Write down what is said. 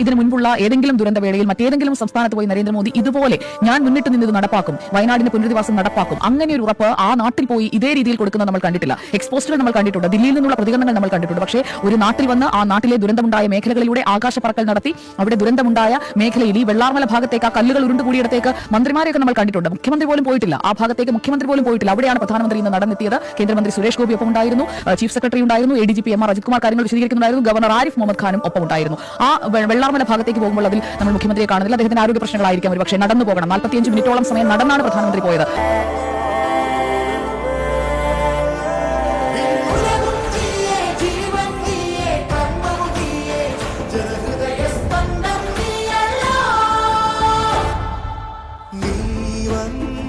ഇതിനു മുൻപുള്ള ഏതെങ്കിലും ദുരന്തവേളയിൽ മറ്റേതെങ്കിലും സംസ്ഥാനത്ത് പോയി നരേന്ദ്രമോദി ഇതുപോലെ ഞാൻ മുന്നിട്ട് നിന്നത് നടപ്പാക്കും. വയനാടിന്റെ പുനരധിവാസം നടപ്പാക്കും. അങ്ങനെ ഒരു ഉറപ്പ് ആ നാട്ടിൽ പോയി ഇതേ രീതിയിൽ കൊടുക്കുന്നത് നമ്മൾ കണ്ടിട്ടില്ല. എക്സ്പോസ്റ്റുകൾ നമ്മൾ കണ്ടിട്ടുണ്ട്. ദില്ലിയിൽ നിന്നുള്ള പ്രതികരണങ്ങൾ നമ്മൾ കണ്ടിട്ടുണ്ട്. പക്ഷേ ഒരു നാട്ടിൽ വന്ന് ആ നാട്ടിലെ ദുരന്തമുണ്ടായ മേഖലകളിലൂടെ ആകാശ പറക്കൽ നടത്തി അവിടെ ദുരന്തമുണ്ടായ മേഖലയിൽ ഈ വെള്ളാർമല ഭാഗത്തേക്ക് ആ കല്ലുകൾ ഉരുണ്ടുകൂടിയിടത്തേക്ക് മന്ത്രിമാരെയൊക്കെ നമ്മൾ കണ്ടിട്ടുണ്ട്. മുഖ്യമന്ത്രി പോലും പോയിട്ടില്ല. ആ ഭാഗത്തേക്ക് മുഖ്യമന്ത്രി പോലും പോയിട്ടില്ല. അവിടെയാണ് പ്രധാനമന്ത്രി ഇന്ന് നടന്നെത്തിയത്. കേന്ദ്രമന്ത്രി സുരേഷ് ഗോപി ഒപ്പം ഉണ്ടായിരുന്നു. ചീഫ് സെക്രട്ടറി ഉണ്ടായിരുന്നു. A D G P M R Ajith Kumar കാര്യങ്ങൾ വിശദീകരിക്കുന്നുണ്ടായിരുന്നു. ഗവർണർ ആരിഫ് മുഹമ്മദ് ഖാനും ഒപ്പം ഉണ്ടായിരുന്നു ആ വെ- വെള്ളാർമല ഭാഗത്തേക്ക് പോകുമ്പോൾ അതിൽ നമ്മൾ മുഖ്യമന്ത്രിയെ കാണുന്നില്ല. അദ്ദേഹത്തിന് ആരോഗ്യ പ്രശ്നങ്ങളായിരിക്കാം ഒരു പക്ഷേ നടന്നു പോകണം. നാൽപ്പത്തിയഞ്ച് മിനിറ്റോളം സമയം നടന്നാണ് പ്രധാനമന്ത്രി പോയത്. നീ വന്ന